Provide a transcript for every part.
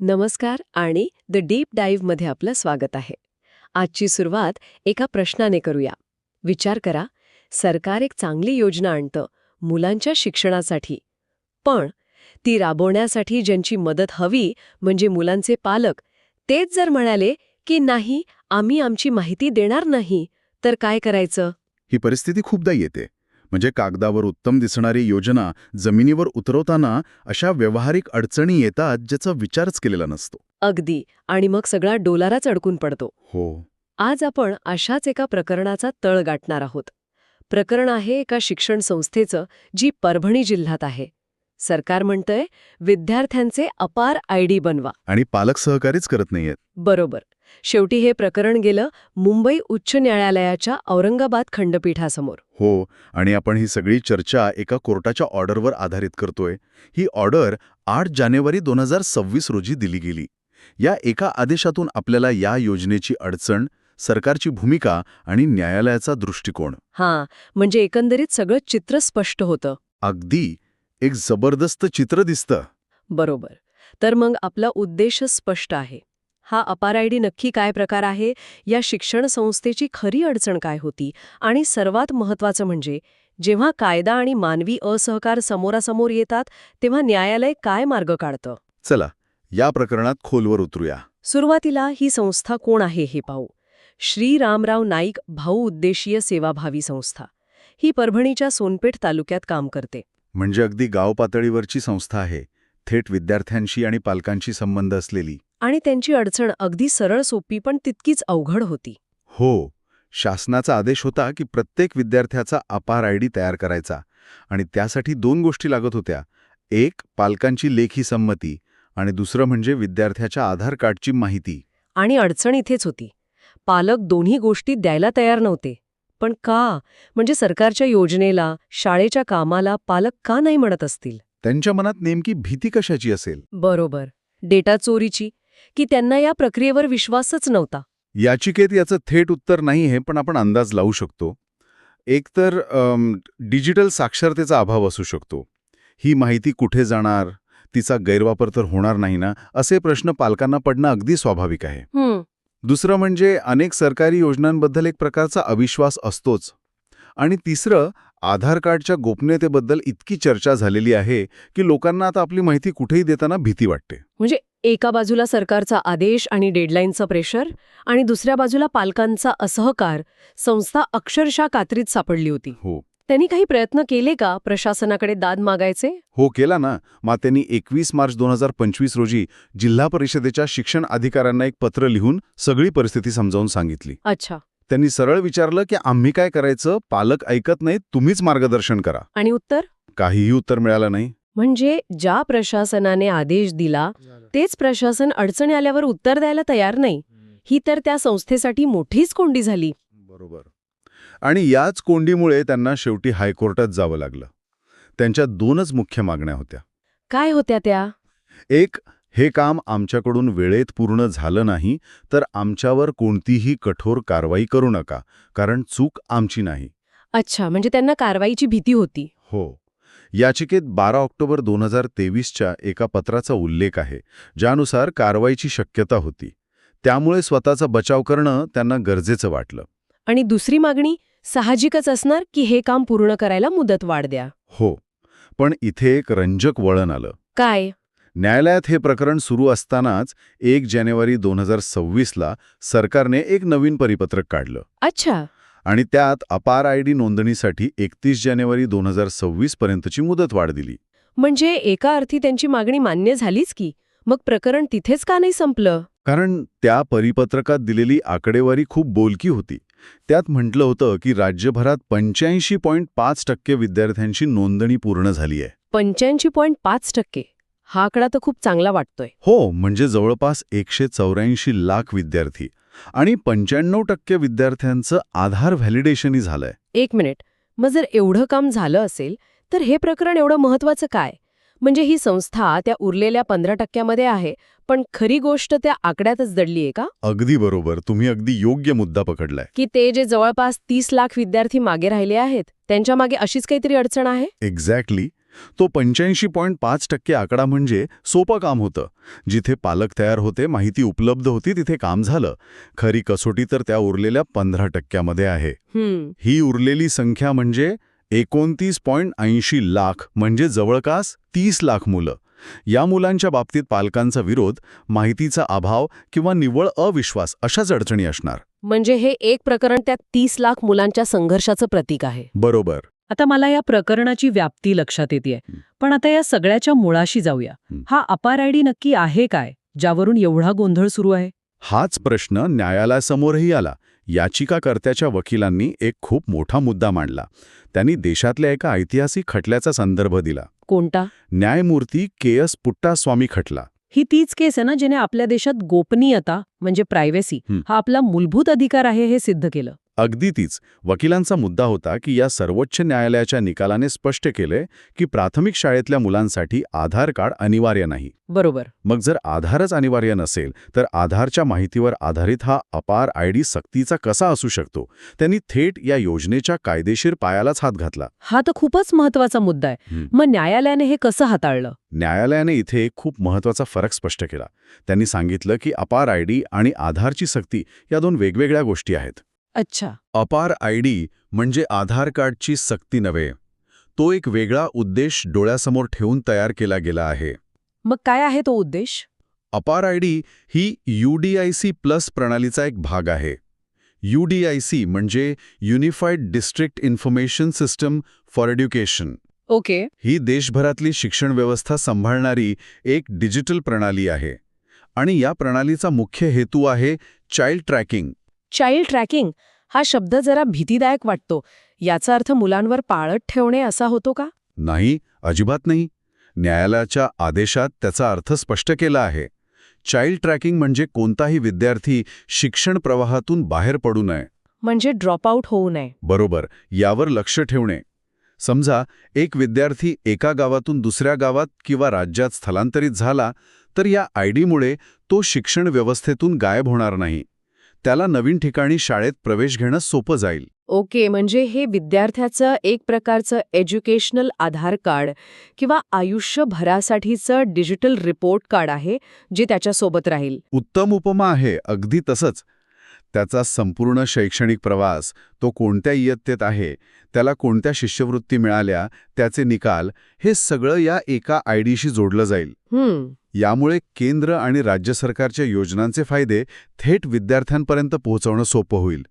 नमस्कार आणि the deep डाईव्हमध्ये आपलं स्वागत आहे. आजची सुरुवात एका प्रश्नाने करूया. विचार करा सरकार एक चांगली योजना आणतं मुलांच्या शिक्षणासाठी. पण ती राबवण्यासाठी ज्यांची मदत हवी म्हणजे मुलांचे पालक तेच जर म्हणाले की नाही आम्ही आमची माहिती देणार नाही तर काय करायचं? ही परिस्थिती खूपदा येते. म्हणजे कागदावर उत्तम दिसणारी योजना जमिनीवर उतरवताना अशा व्यावहारिक अडचणी येतात ज्याचा विचारच केलेला नसतो. अगदी. आणि मग सगळा डोलाराच अडकून पडतो. हो. आज आपण अशाच एका प्रकरणाचा तळ गाठणार आहोत. प्रकरण आहे एका शिक्षण संस्थेचं जी परभणी जिल्ह्यात आहे. सरकार म्हणतंय विद्यार्थ्यांचे अपार आयडी बनवा. आणि पालक सहकारीच करत नाहीयेत. बरोबर. शेवटी हे प्रकरण गेलं मुंबई उच्च न्यायालयाच्या औरंगाबाद खंडपीठासमोर. हो आणि आपण ही सगळी चर्चा एका कोर्टाच्या ऑर्डरवर आधारित करतोय. ही ऑर्डर आठ जानेवारी दोन हजार सव्वीस रोजी दिली गेली. या एका आदेशातून आपल्याला या योजनेची अडचण सरकारची भूमिका आणि न्यायालयाचा दृष्टिकोन. हां म्हणजे एकंदरीत सगळं चित्र स्पष्ट होतं. अगदी. एक जबरदस्त चित्र दिसतं. बरोबर. तर मग आपला उद्देश स्पष्ट आहे. हा अपार आयडी नक्की काय प्रकार आहे? या शिक्षण संस्थेची खरी अडचण काय होती? आणि सर्वात महत्वाचं म्हणजे जेव्हा कायदा आणि मानवी असहकार समोरासमोर येतात तेव्हा न्यायालय काय मार्ग काढतं? चला या प्रकरणात खोलवर उतरूया. सुरुवातीला ही संस्था कोण आहे हे पाहू. श्री रामराव नाईक भाऊ उद्देशीय सेवाभावी संस्था. ही परभणीच्या सोनपेठ तालुक्यात काम करते. म्हणजे अगदी गाव पातळीवरची संस्था आहे थेट विद्यार्थ्यांशी आणि पालकांशी संबंध असलेली. आणि त्यांची अडचण अगदी सरळ सोपी पण तितकीच अवघड होती. हो शासनाचा आदेश होता की प्रत्येक विद्यार्थ्याचा अपार आयडी तयार करायचा आणि त्यासाठी दोन गोष्टी लागत होत्या. एक पालकांची लेखी संमती आणि दुसरं म्हणजे विद्यार्थ्याच्या आधार कार्डची माहिती. आणि अडचण इथेच होती. पालक दोन्ही गोष्टी द्यायला तयार नव्हते. पण का? म्हणजे सरकारच्या योजनेला शाळेच्या कामाला पालक का नाही म्हणत असतील? त्यांच्या मनात नेमकी भीती कशाची असेल? बरोबर. डेटा चोरीची? की त्यांना या प्रक्रियेवर विश्वासच नव्हता? याचिकेत याचं थेट उत्तर नाही आहे पण आपण अंदाज लावू शकतो. एकतर डिजिटल साक्षरतेचा अभाव असू शकतो. ही माहिती कुठे जाणार? तिचा गैरवापर तर होणार नाही ना? असे प्रश्न पालकांना पडणं अगदी स्वाभाविक आहे. दुसरं म्हणजे अनेक सरकारी योजनांबद्दल एक प्रकारचा अविश्वास असतोच. आणि तिसरं आधार कार्डच्या गोपनीयतेबद्दल इतकी चर्चा झालेली आहे की लोकांना आता आपली माहिती कुठेही देताना भीती वाटते. म्हणजे एका बाजूला सरकारचा आदेश आणि डेडलाईनचं प्रेशर आणि दुसऱ्या बाजूला पालकांचा असहकार संस्था अक्षरशः कात्रीत सापडली होती. हो. त्यांनी काही प्रयत्न केले का प्रशासनाकडे दाद मागायचे? हो केला ना. मग त्यांनी एकवीस मार्च दोन हजार पंचवीस रोजी जिल्हा परिषदेच्या शिक्षण अधिकाऱ्यांना एक पत्र लिहून सगळी परिस्थिती समजावून सांगितली. अच्छा. त्यांनी सरळ विचारलं की आम्ही काय करायचं? पालक ऐकत नाहीत तुम्हीच मार्गदर्शन करा. आणि उत्तर? काहीही उत्तर मिळालं नाही. म्हणजे ज्या प्रशासनाने आदेश दिला तेच प्रशासन अडचणी आल्यावर उत्तर द्यायला तयार नाही. ही तर त्या संस्थेसाठी मोठीच कोंडी झाली. बरोबर. आणि याच कोंडीमुळे त्यांना शेवटी हायकोर्टात जावं लागलं. त्यांच्या दोनच मुख्य मागण्या होत्या. काय होत्या त्या? एक हे काम आमच्याकडून वेळेत पूर्ण झालं नाही तर आमच्यावर कोणतीही कठोर कारवाई करू नका कारण चूक आमची नाही. अच्छा म्हणजे त्यांना कारवाईची भीती होती. हो. याचिकेत बारा ऑक्टोबर दोन हजार तेवीसच्या एका पत्राचा उल्लेख आहे ज्यानुसार कारवाईची शक्यता होती. त्यामुळे स्वतःचा बचाव करणं त्यांना गरजेचं वाटलं. आणि दुसरी मागणी? साहजिकच असणार की हे काम पूर्ण करायला मुदत वाढ द्या हो पण इथे एक रंजक वळण आलं. काय? न्यायालयात हे प्रकरण सुरू असतानाच एक जानेवारी दोन हजार सव्वीसला सरकारने एक नवीन परिपत्रक काढलं. अच्छा. आणि त्यात अपार आयडी नोंदणीसाठी एकतीस जानेवारी दोन हजार सव्वीस पर्यंतची मुदत वाढ दिली. म्हणजे एका अर्थी त्यांची मागणी मान्य झालीच की मग प्रकरण तिथेच का नाही संपलं? कारण त्या परिपत्रकात दिलेली आकडेवारी खूप बोलकी होती. त्यात म्हटलं होतं की राज्यभरात पंच्याऐंशी पॉईंट पाच टक्के विद्यार्थ्यांची नोंदणी पूर्ण झाली आहे. पंच्याऐंशी पॉईंट पाच टक्के? हा आकडा तर खूप चांगला वाटतोय. हो म्हणजे जवळपास एकशे चौऱ्याऐंशी लाख विद्यार्थी. आणि पंच्याण्णव टक्के विद्यार्थ्यांचं आधार व्हॅलिडेशनही झालंय. एक मिनिट. मग जर एवढं काम झालं असेल तर हे प्रकरण एवढं महत्वाचं काय? म्हणजे ही संस्था त्या उरलेल्या पंधरा टक्क्यामध्ये आहे पण खरी गोष्ट त्या आकड्यातच दडली आहे का? अगदी बरोबर. तुम्ही अगदी योग्य मुद्दा पकडलाय. की ते जे जवळपास तीस लाख विद्यार्थी मागे राहिले आहेत त्यांच्या मागे अशीच काहीतरी अडचण आहे? एक्झॅक्टली तो पंच्याऐंशी पॉईंट पाच टक्के आकडा म्हणजे सोपं काम होतं. जिथे पालक तयार होते माहिती उपलब्ध होती तिथे काम झालं. खरी कसोटी तर त्या उरलेल्या पंधरा टक्क्यामध्ये आहे. ही उरलेली संख्या म्हणजे एकोणतीस पॉईंट ऐंशी लाख म्हणजे जवळपास तीस लाख मुलं. या मुलांच्या बाबतीत पालकांचा विरोध माहितीचा अभाव किंवा निव्वळ अविश्वास अशाच अडचणी असणार. म्हणजे हे एक प्रकरण त्या तीस लाख मुलांच्या संघर्षाचं प्रतीक आहे. बरोबर. आता मला या प्रकरणाची व्याप्ती लक्षात येते. पण आता या सगळ्याच्या मुळाशी जाऊया. हं. हा अपार आयडी नक्की आहे काय? ज्यावरून एवढा गोंधळ सुरू आहे? हाच प्रश्न न्यायालयासमोरही आला. याचिकाकर्त्याच्या वकिलांनी एक खूप मोठा मुद्दा मांडला. त्यांनी देशातल्या एका ऐतिहासिक खटल्याचा संदर्भ दिला. कोणता? न्यायमूर्ती के एस पुट्टास्वामी खटला. ही तीच केस आहे ना जिने आपल्या देशात गोपनीयता म्हणजे प्रायव्हसी हं. हा आपला मूलभूत अधिकार आहे हे सिद्ध केलं. अगदी तीच. वकिलांचा मुद्दा होता की या सर्वोच्च न्यायालयाच्या निकालाने स्पष्ट केलंय की प्राथमिक शाळेतल्या मुलांसाठी आधार कार्ड अनिवार्य नाही. बरोबर. मग जर आधारच अनिवार्य नसेल तर आधारच्या माहितीवर आधारित हा अपार आयडी सक्तीचा कसा असू शकतो? त्यांनी थेट या योजनेच्या कायदेशीर पायालाच हात घातला. हा तर खूपच महत्त्वाचा मुद्दा आहे. मग न्यायालयाने हे कसं हाताळलं? न्यायालयाने इथे एक खूप महत्त्वाचा फरक स्पष्ट केला. त्यांनी सांगितलं की अपार आयडी आणि आधारची सक्ती या दोन वेगवेगळ्या गोष्टी आहेत. अच्छा. अपार आयडी म्हणजे आधार कार्डची सक्ती नव्हे. तो एक वेगळा उद्देश डोळ्यासमोर ठेवून तयार केला गेला आहे. मग काय आहे तो उद्देश? अपार आयडी ही यूडीआयसी प्लस प्रणालीचा एक भाग आहे. यूडीआयसी म्हणजे unified district information system for education. Okay. ही देशभरातली शिक्षण व्यवस्था सांभाळणारी एक डिजिटल प्रणाली आहे. आणि या प्रणालीचा मुख्य हेतू आहे चाइल्ड ट्रॅकिंग. चाइल्ड ट्रॅकिंग हा शब्द जरा भीतीदायक वाटतो. याचा अर्थ मुलांवर पाळत ठेवणे असा होतो का? नाही अजिबात नाही. न्यायालयाच्या आदेशात त्याचा अर्थ स्पष्ट केला आहे. चाइल्ड ट्रॅकिंग म्हणजे कोणताही विद्यार्थी शिक्षण प्रवाहातून बाहेर पडू नये. म्हणजे ड्रॉपआउट होऊ नये. बरोबर यावर लक्ष ठेवणे. समजा एक विद्यार्थी एका गावातून दुसऱ्या गावात किंवा राज्यात स्थलांतरित झाला तर या आयडीमुळे तो शिक्षण व्यवस्थेतून गायब होणार नाही. त्याला नवीन ठिकाणी शाळेत प्रवेश घेणं सोपं जाईल. ओके म्हणजे हे विद्यार्थ्याचं एक प्रकारचं एज्युकेशनल आधार कार्ड किंवा आयुष्यभरासाठीचं डिजिटल रिपोर्ट कार्ड आहे जे त्याच्यासोबत राहील. उत्तम उपमा आहे अगदी तसंच. त्याचा संपूर्ण शैक्षणिक प्रवास तो कोणत्या इयत्तेत आहे त्याला कोणत्या शिष्यवृत्ती मिळाल्या त्याचे निकाल हे सगळं या एका आयडीशी जोडलं जाईल. यामुळे केंद्र आणि राज्य सरकारच्या योजनांचे फायदे थेट विद्यार्थ्यांपर्यंत पोहोचवणं सोपं होईल.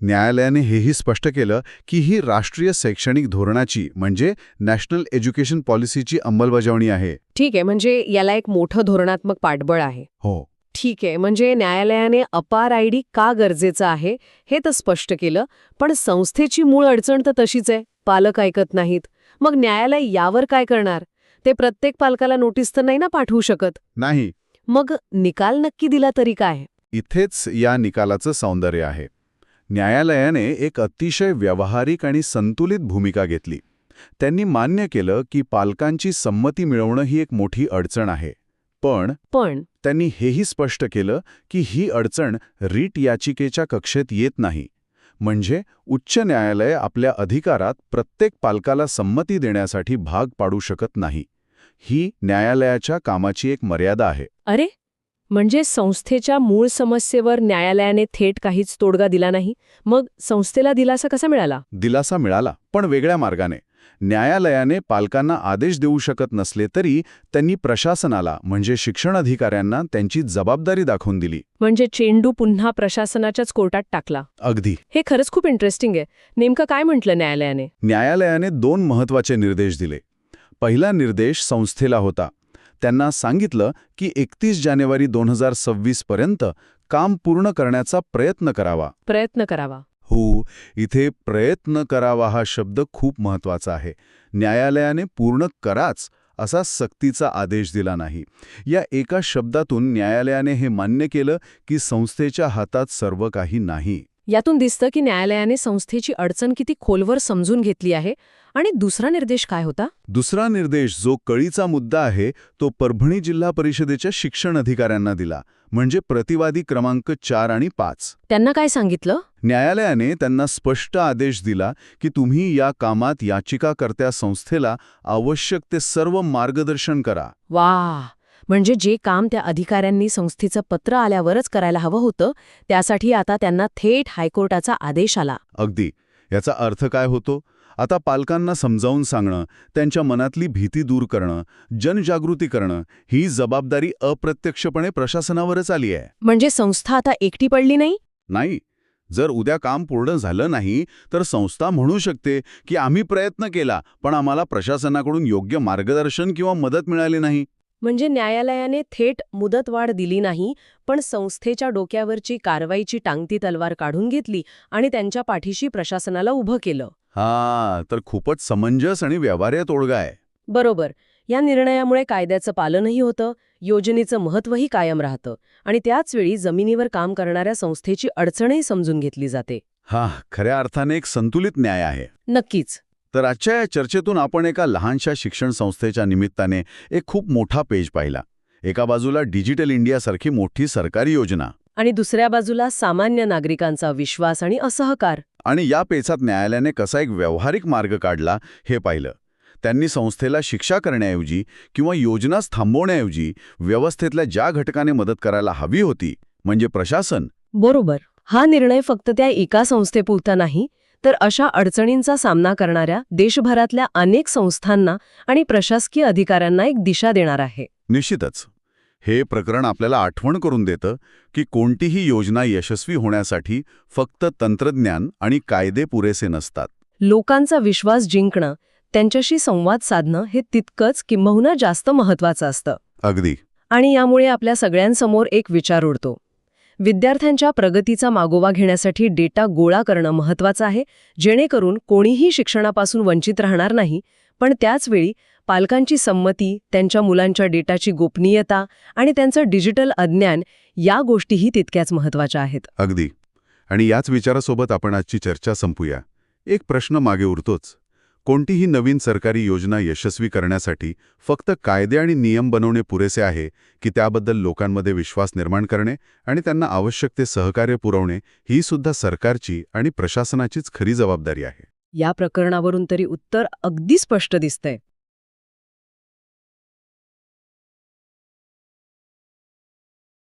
न्यायालयाने हेही स्पष्ट केलं की ही राष्ट्रीय शैक्षणिक धोरणाची म्हणजे नॅशनल एज्युकेशन पॉलिसीची अंमलबजावणी आहे. ठीक आहे म्हणजे याला एक मोठं धोरणात्मक पाठबळ आहे. हो. ठीक आहे म्हणजे न्यायालयाने अपार आयडी का गरजेचं आहे हे तर स्पष्ट केलं पण संस्थेची मूळ अडचण तर तशीच आहे पालक ऐकत नाहीत. मग न्यायालय यावर काय करणार? ते प्रत्येक पालकाला नोटीस तर नाही ना पाठवू शकत? नाही. मग निकाल नक्की दिला तरी काय? इथेच या निकालाचं सौंदर्य आहे. न्यायालयाने एक अतिशय व्यावहारिक आणि संतुलित भूमिका घेतली. त्यांनी मान्य केलं की पालकांची संमती मिळवणं ही एक मोठी अडचण आहे. पण पण त्यांनी हेही स्पष्ट केलं की ही अडचण रीट याचिकेच्या कक्षेत येत नाही. म्हणजे उच्च न्यायालय आपल्या अधिकारात प्रत्येक पालकाला संमती देण्यासाठी भाग पाडू शकत नाही. ही न्यायालयाच्या कामाची एक मर्यादा आहे. अरे! म्हणजे संस्थेच्या मूळ समस्येवर न्यायालयाने थेट काहीच तोडगा दिला नाही? मग संस्थेला दिलासा कसा मिळाला? दिलासा मिळाला पण वेगळ्या मार्गाने. न्यायालयाने पालकांना आदेश देऊ शकत नसले तरी त्यांनी प्रशासनाला म्हणजे शिक्षण अधिकाऱ्यांना त्यांची जबाबदारी दाखवून दिली. म्हणजे चेंडू पुन्हा प्रशासनाच्याच कोर्टात टाकला. अगदी. हे खरंच खूप इंटरेस्टिंग आहे. नेमकं काय म्हटलं न्यायालयाने? न्यायालयाने दोन महत्त्वाचे निर्देश दिले. पहिला निर्देश संस्थेला होता. त्यांना सांगितलं की एकतीस जानेवारी दोन हजार सव्वीस पर्यंत काम पूर्ण करण्याचा प्रयत्न करावा. प्रयत्न करावा. हो इथे प्रयत्न करावा हा शब्द खूप महत्त्वाचा आहे. न्यायालयाने पूर्ण कराच असा सक्तीचा आदेश दिला नाही. या एका शब्दातून न्यायालयाने हे मान्य केलं की संस्थेच्या हातात सर्व काही नाही. यातून दिसतं की न्यायालयाने संस्थेची अडचण किती खोलवर समजून घेतली आहे आणि दुसरा निर्देश काय होता? दुसरा निर्देश जो कळीचा मुद्दा आहे तो परभणी जिल्हा परिषदेच्या शिक्षण अधिकाऱ्यांना दिला म्हणजे प्रतिवादी क्रमांक चार आणि पाच. त्यांना काय सांगितलं? न्यायालयाने त्यांना स्पष्ट आदेश दिला की तुम्ही या कामात याचिकाकर्त्या संस्थेला आवश्यक ते सर्व मार्गदर्शन करा. वा म्हणजे जे काम त्या अधिकाऱ्यांनी संस्थेचं पत्र आल्यावरच करायला हवं होतं त्यासाठी आता त्यांना थेट हायकोर्टाचा आदेश आला. अगदी. याचा अर्थ काय होतो? आता पालकांना समजावून सांगणं त्यांच्या मनातली भीती दूर करणं जनजागृती करणं ही जबाबदारी अप्रत्यक्षपणे प्रशासनावरच आली आहे. म्हणजे संस्था आता एकटी पडली नाही? नाही. जर उद्या काम पूर्ण झालं नाही तर संस्था म्हणू शकते की आम्ही प्रयत्न केला पण आम्हाला प्रशासनाकडून योग्य मार्गदर्शन किंवा मदत मिळाली नाही. म्हणजे न्यायालयाने थेट मुदतवाढ दिली नाही पण संस्थेच्या डोक्यावरची कारवाईची टांगती तलवार काढून घेतली आणि त्यांच्या पाठीशी प्रशासनाला उभं केलं. हा तर खूपच समंजस आणि व्यवहार्य तोडगा आहे. बरोबर. या निर्णयामुळे कायद्याचं पालनही होतं. योजनेचं महत्त्वही कायम राहतं आणि त्याचवेळी जमिनीवर काम करणाऱ्या संस्थेची अडचणही समजून घेतली जाते. हा खऱ्या अर्थाने एक संतुलित न्याय आहे. नक्कीच. तर आजच्या या चर्चेतून आपण एका लहानशा शिक्षण संस्थेच्या निमित्ताने एक खूप मोठा पेज पाहिला. एका बाजूला डिजिटल इंडियासारखी मोठी सरकारी योजना. आणि दुसऱ्या बाजूला सामान्य नागरिकांचा विश्वास आणि असहकार. आणि या पेचात न्यायालयाने कसा एक व्यावहारिक मार्ग काढला हे पाहिलं. त्यांनी संस्थेला शिक्षा करण्याऐवजी किंवा योजनाच थांबवण्याऐवजी व्यवस्थेतल्या ज्या घटकाने मदत करायला हवी होती म्हणजे प्रशासन. बरोबर. हा निर्णय फक्त त्या एका संस्थेपुरता नाही तर अशा अडचणींचा सामना करणाऱ्या देशभरातल्या अनेक संस्थांना आणि प्रशासकीय अधिकाऱ्यांना एक दिशा देणार आहे. निश्चितच. हे प्रकरण आपल्याला आठवण करून देतं की कोणतीही योजना यशस्वी होण्यासाठी फक्त तंत्रज्ञान आणि कायदे पुरेसे नसतात. लोकांचा विश्वास जिंकणं त्यांच्याशी संवाद साधणं हे तितकंच किंबहुना जास्त महत्वाचं असतं. अगदी. आणि यामुळे आपल्या सगळ्यांसमोर एक विचार उडतो. विद्यार्थ्यांच्या प्रगतीचा मागोवा घेण्यासाठी डेटा गोळा करणं महत्वाचं आहे जेणेकरून कोणीही शिक्षणापासून वंचित राहणार नाही पण त्याचवेळी पालकांची संमती त्यांच्या मुलांच्या डेटाची गोपनीयता आणि त्यांचं डिजिटल अज्ञान या गोष्टीही तितक्याच महत्त्वाच्या आहेत. अगदी. आणि याच विचारासोबत आपण आजची चर्चा संपूया. एक प्रश्न मागे उरतोच. कोणतीही नवीन सरकारी योजना यशस्वी करण्यासाठी फक्त कायदे आणि नियम बनवणे पुरेसे आहे की त्याबद्दल लोकांमध्ये विश्वास निर्माण करणे आणि त्यांना आवश्यक ते सहकार्य पुरवणे ही सुद्धा सरकारची आणि प्रशासनाचीच खरी जबाबदारी आहे. या प्रकरणावरून तरी उत्तर अगदी स्पष्ट दिसतंय.